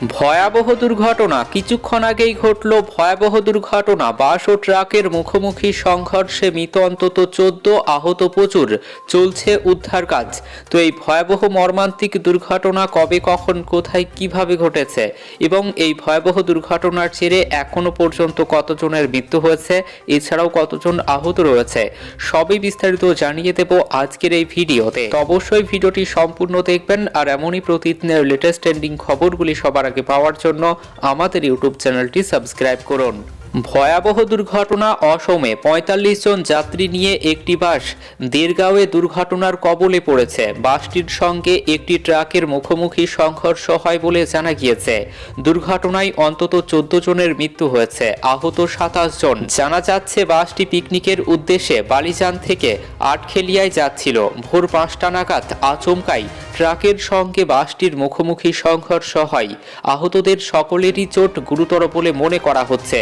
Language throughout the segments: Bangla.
ভয়াবহ দুর্ঘটনা। কিছুক্ষণ আগেই ঘটল ভয়াবহ দুর্ঘটনা। বাস ও ট্রাকের মুখোমুখি সংঘর্ষে মৃত অন্তত চোদ্দ আহত প্রচুর। চলছে উদ্ধার কাজ। তো এই ভয়াবহ মর্মান্তিক দুর্ঘটনা কবে, কখন, কোথায়, কীভাবে ঘটেছে এবং এই ভয়াবহ দুর্ঘটনার জেরে এখনও পর্যন্ত কতজনের মৃত্যু হয়েছে, এছাড়াও কতজন আহত রয়েছে, সবই বিস্তারিত জানিয়ে দেব আজকের এই ভিডিওতে। অবশ্যই ভিডিওটি সম্পূর্ণ দেখবেন আর এমনই প্রতিদিনের লেটেস্ট ট্রেন্ডিং খবরগুলি সবার আগে পাওয়ার জন্য আমাদের ইউটিউব চ্যানেলটি সাবস্ক্রাইব করুন। ভয়াবহ দুর্ঘটনা অসমে পঁয়তাল্লিশ জন যাত্রী নিয়ে একটি বাস দেরগাঁওয়ে দুর্ঘটনার কবলে পড়েছে। বাসটির সঙ্গে একটি ট্রাকের মুখোমুখি সংঘর্ষ হয় বলে জানা গিয়েছে। দুর্ঘটনায় অন্তত চোদ্দ জনের মৃত্যু হয়েছে, আহত সাতাশ জন। জানা যাচ্ছে, বাসটি পিকনিকের উদ্দেশ্যে বালিজান থেকে আটখেলিয়ায় যাচ্ছিল। ভোর পাঁচটা নাগাদ আচমকাই ট্রাকের সঙ্গে বাসটির মুখোমুখি সংঘর্ষ হয়। আহতদের সকলেরই চোট গুরুতর বলে মনে করা হচ্ছে।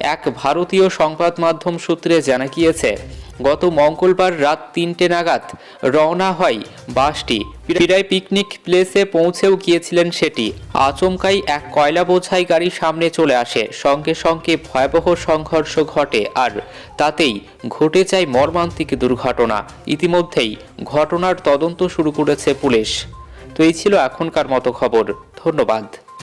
এক ভারতীয় সংবাদ মাধ্যম সূত্রে জানা গিয়েছে, গত মঙ্গলবার রাত তিনটে নাগাদ রওনা হয় বাসটি। প্রায় পিকনিক প্লেসে পৌঁছেও গিয়েছিলেন সেটি। আচমকাই এক কয়লা বোঝাই গাড়ি সামনে চলে আসে। সঙ্গে সঙ্গে ভয়াবহ সংঘর্ষ ঘটে আর তাতেই ঘটে যায় মর্মান্তিক দুর্ঘটনা। ইতিমধ্যেই ঘটনার তদন্ত শুরু করেছে পুলিশ। তো এই ছিল এখনকার মতো খবর। ধন্যবাদ।